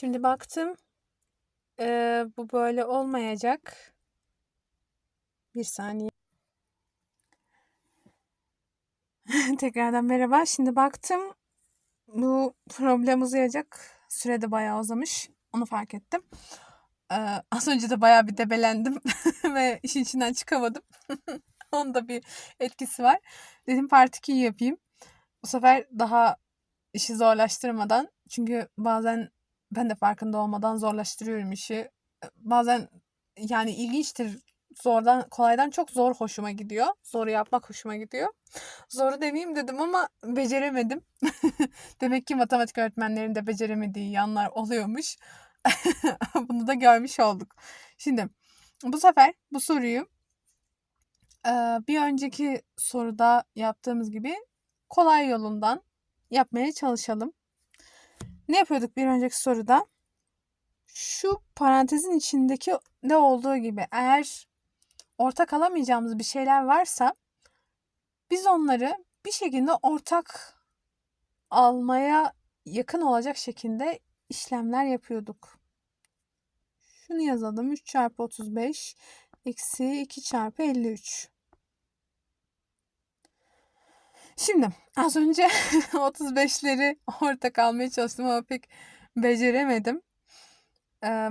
Şimdi baktım. Ee, bu böyle olmayacak. Bir saniye. Tekrardan merhaba. Şimdi baktım. Bu problem uzayacak. Sürede bayağı uzamış. Onu fark ettim. Ee, az önce de bayağı bir debelendim ve işin içinden çıkamadım. Onun da bir etkisi var. Dedim part 2'yi yapayım. Bu sefer daha işi zorlaştırmadan çünkü bazen ben de farkında olmadan zorlaştırıyorum işi. Bazen yani ilginçtir. Zordan kolaydan çok zor hoşuma gidiyor. Zoru yapmak hoşuma gidiyor. Zoru demeyeyim dedim ama beceremedim. Demek ki matematik öğretmenlerinin de beceremediği yanlar oluyormuş. Bunu da görmüş olduk. Şimdi bu sefer bu soruyu bir önceki soruda yaptığımız gibi kolay yolundan yapmaya çalışalım. Ne yapıyorduk bir önceki soruda? Şu parantezin içindeki ne olduğu gibi eğer ortak alamayacağımız bir şeyler varsa biz onları bir şekilde ortak almaya yakın olacak şekilde işlemler yapıyorduk. Şunu yazalım. 3 çarpı 35 eksi 2 çarpı 53. Şimdi az önce 35'leri ortak almaya çalıştım ama pek beceremedim. Ee,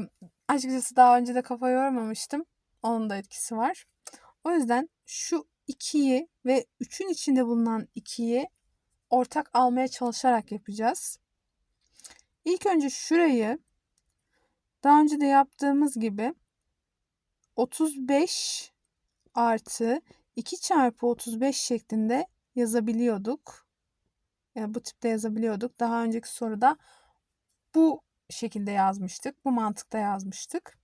açıkçası daha önce de kafa yormamıştım. Onun da etkisi var. O yüzden şu 2'yi ve 3'ün içinde bulunan 2'yi ortak almaya çalışarak yapacağız. İlk önce şurayı daha önce de yaptığımız gibi 35 artı 2 çarpı 35 şeklinde yazabiliyorduk. Yani bu tipte yazabiliyorduk. Daha önceki soruda bu şekilde yazmıştık. Bu mantıkta yazmıştık.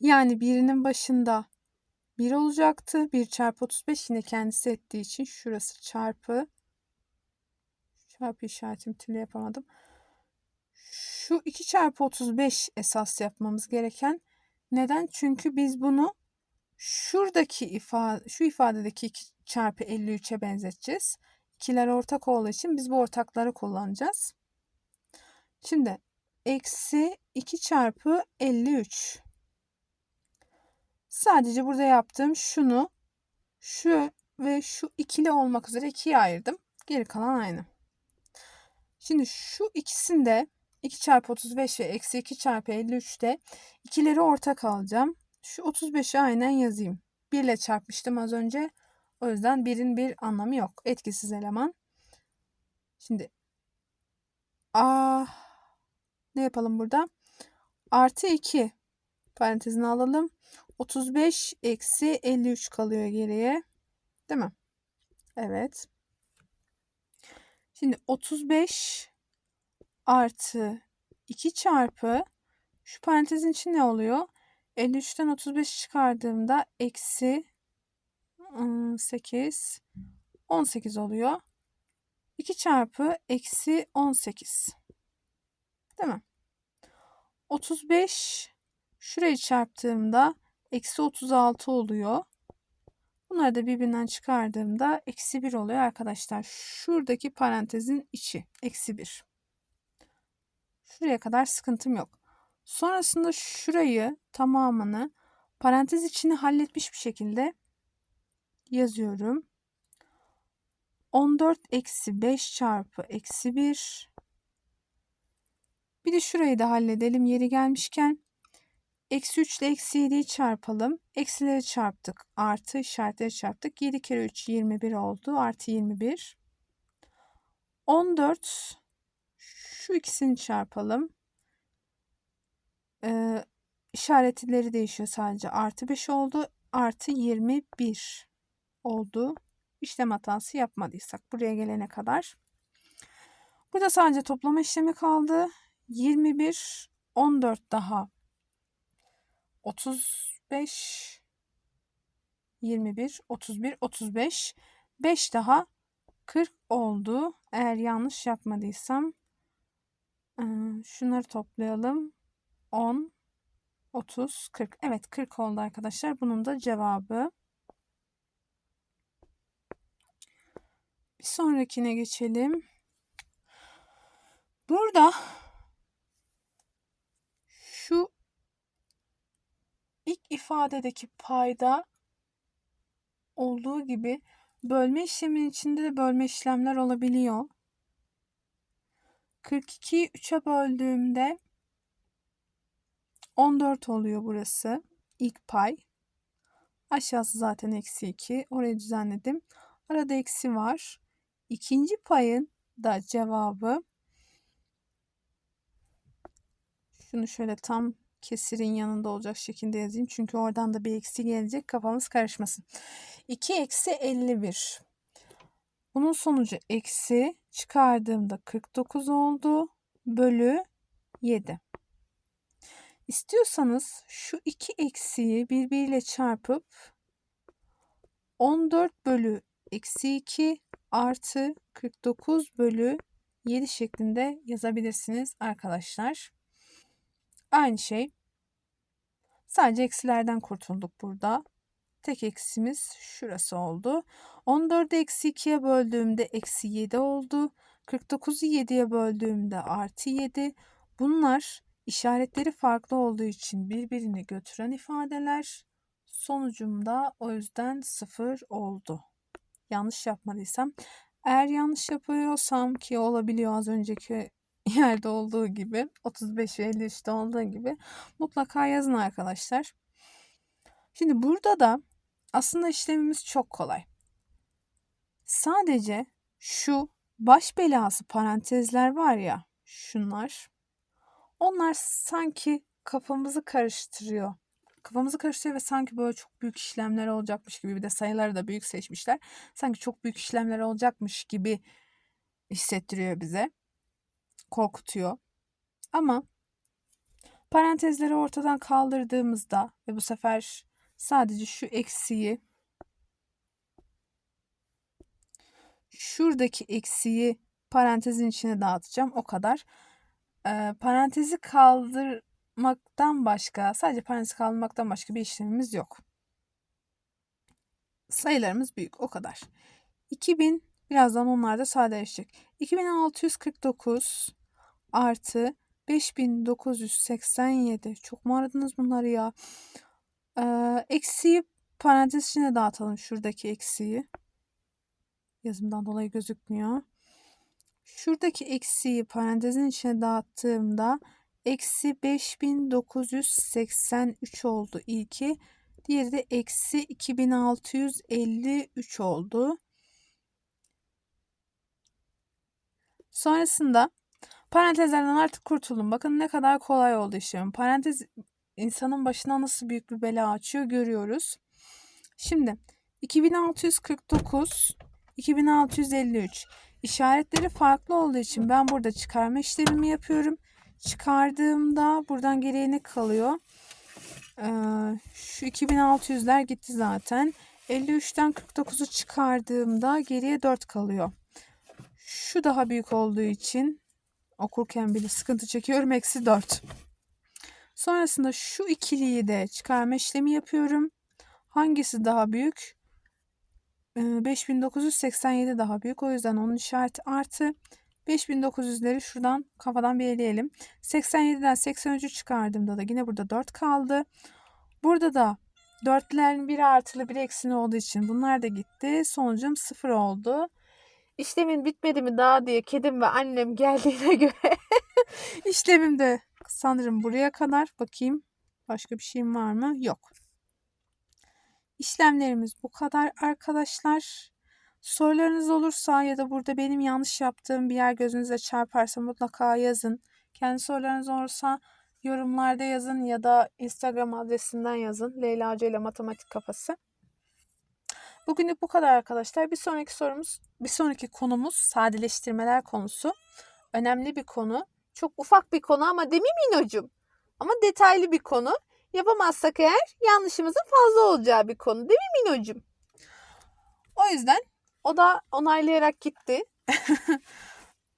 Yani birinin başında 1 olacaktı. 1 çarpı 35 yine kendisi ettiği için şurası çarpı çarpı işaretimi türlü yapamadım. Şu 2 çarpı 35 esas yapmamız gereken. Neden? Çünkü biz bunu şuradaki ifade, şu ifadedeki 2 çarpı 53'e benzeteceğiz. İkiler ortak olduğu için biz bu ortakları kullanacağız. Şimdi eksi 2 çarpı 53. Sadece burada yaptığım şunu şu ve şu ikili olmak üzere ikiye ayırdım. Geri kalan aynı. Şimdi şu ikisinde 2 çarpı 35 ve eksi 2 çarpı 53'te ikileri ortak alacağım. Şu 35'i aynen yazayım. 1 ile çarpmıştım az önce. O yüzden birin bir anlamı yok. Etkisiz eleman. Şimdi a ne yapalım burada? Artı 2 parantezine alalım. 35 eksi 53 kalıyor geriye. Değil mi? Evet. Şimdi 35 artı 2 çarpı şu parantezin için ne oluyor? 53'ten 35 çıkardığımda eksi 8 18 oluyor. 2 çarpı eksi 18. Değil mi? 35 şurayı çarptığımda eksi 36 oluyor. Bunları da birbirinden çıkardığımda eksi 1 oluyor arkadaşlar. Şuradaki parantezin içi eksi 1. Şuraya kadar sıkıntım yok. Sonrasında şurayı tamamını parantez içini halletmiş bir şekilde yazıyorum. 14 eksi 5 çarpı eksi 1. Bir de şurayı da halledelim yeri gelmişken. Eksi 3 ile eksi 7'yi çarpalım. Eksileri çarptık. Artı işaretleri çarptık. 7 kere 3 21 oldu. Artı 21. 14 şu ikisini çarpalım. Ee, işaretleri değişiyor sadece. Artı 5 oldu. Artı 21 oldu. İşlem hatası yapmadıysak buraya gelene kadar. Burada sadece toplama işlemi kaldı. 21, 14 daha 35, 21, 31, 35, 5 daha 40 oldu. Eğer yanlış yapmadıysam şunları toplayalım. 10, 30, 40. Evet 40 oldu arkadaşlar. Bunun da cevabı. sonrakine geçelim. Burada şu ilk ifadedeki payda olduğu gibi bölme işleminin içinde de bölme işlemler olabiliyor. 42'yi 3'e böldüğümde 14 oluyor burası. ilk pay. Aşağısı zaten eksi 2. Orayı düzenledim. Arada eksi var. İkinci payın da cevabı şunu şöyle tam kesirin yanında olacak şekilde yazayım. Çünkü oradan da bir eksi gelecek. Kafamız karışmasın. 2 eksi 51. Bunun sonucu eksi çıkardığımda 49 oldu. Bölü 7. İstiyorsanız şu iki eksiği birbiriyle çarpıp 14 bölü eksi 2 artı 49 bölü 7 şeklinde yazabilirsiniz arkadaşlar. Aynı şey. Sadece eksilerden kurtulduk burada. Tek eksimiz şurası oldu. 14'ü eksi 2'ye böldüğümde eksi 7 oldu. 49'u 7'ye böldüğümde artı 7. Bunlar işaretleri farklı olduğu için birbirini götüren ifadeler. Sonucumda o yüzden 0 oldu. Yanlış yapmadıysam. Eğer yanlış yapıyorsam ki olabiliyor az önceki yerde olduğu gibi 35 ve 53'te olduğu gibi mutlaka yazın arkadaşlar. Şimdi burada da aslında işlemimiz çok kolay. Sadece şu baş belası parantezler var ya şunlar. Onlar sanki kafamızı karıştırıyor. Kafamızı karıştırıyor ve sanki böyle çok büyük işlemler olacakmış gibi bir de sayıları da büyük seçmişler. Sanki çok büyük işlemler olacakmış gibi hissettiriyor bize. Korkutuyor. Ama parantezleri ortadan kaldırdığımızda ve bu sefer sadece şu eksiği şuradaki eksiği parantezin içine dağıtacağım. O kadar. Ee, parantezi kaldırmaktan başka, sadece parantezi kaldırmaktan başka bir işlemimiz yok. Sayılarımız büyük. O kadar. 2000 birazdan onlar da sadeleşecek. 2649 artı 5987. Çok mu aradınız bunları ya? Ee, eksiği parantez içine dağıtalım. Şuradaki eksiği. Yazımdan dolayı gözükmüyor. Şuradaki eksiği parantezin içine dağıttığımda eksi 5983 oldu ilki. Diğeri de eksi 2653 oldu. Sonrasında parantezlerden artık kurtuldum. Bakın ne kadar kolay oldu işlem. Parantez insanın başına nasıl büyük bir bela açıyor görüyoruz. Şimdi 2649 2653 işaretleri farklı olduğu için ben burada çıkarma işlemimi yapıyorum. Çıkardığımda buradan geriye ne kalıyor? Ee, şu 2600'ler gitti zaten. 53'ten 49'u çıkardığımda geriye 4 kalıyor. Şu daha büyük olduğu için okurken bile sıkıntı çekiyorum. Eksi 4. Sonrasında şu ikiliyi de çıkarma işlemi yapıyorum. Hangisi daha büyük? 5987 daha büyük. O yüzden onun işareti artı. 5900'leri şuradan kafadan bir eleyelim. 87'den 83'ü çıkardığımda da yine burada 4 kaldı. Burada da 4'lerin biri artılı bir eksini olduğu için bunlar da gitti. Sonucum 0 oldu. İşlemin bitmedi mi daha diye kedim ve annem geldiğine göre işlemim de sanırım buraya kadar. Bakayım başka bir şeyim var mı? Yok. İşlemlerimiz bu kadar arkadaşlar. Sorularınız olursa ya da burada benim yanlış yaptığım bir yer gözünüze çarparsa mutlaka yazın. Kendi sorularınız olursa yorumlarda yazın ya da Instagram adresinden yazın. Leyla ile Matematik Kafası. Bugünlük bu kadar arkadaşlar. Bir sonraki sorumuz, bir sonraki konumuz sadeleştirmeler konusu. Önemli bir konu. Çok ufak bir konu ama değil mi? Ama detaylı bir konu. Yapamazsak eğer yanlışımızın fazla olacağı bir konu değil mi Minocuğum? O yüzden o da onaylayarak gitti.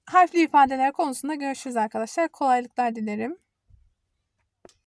Harfli ifadeler konusunda görüşürüz arkadaşlar. Kolaylıklar dilerim.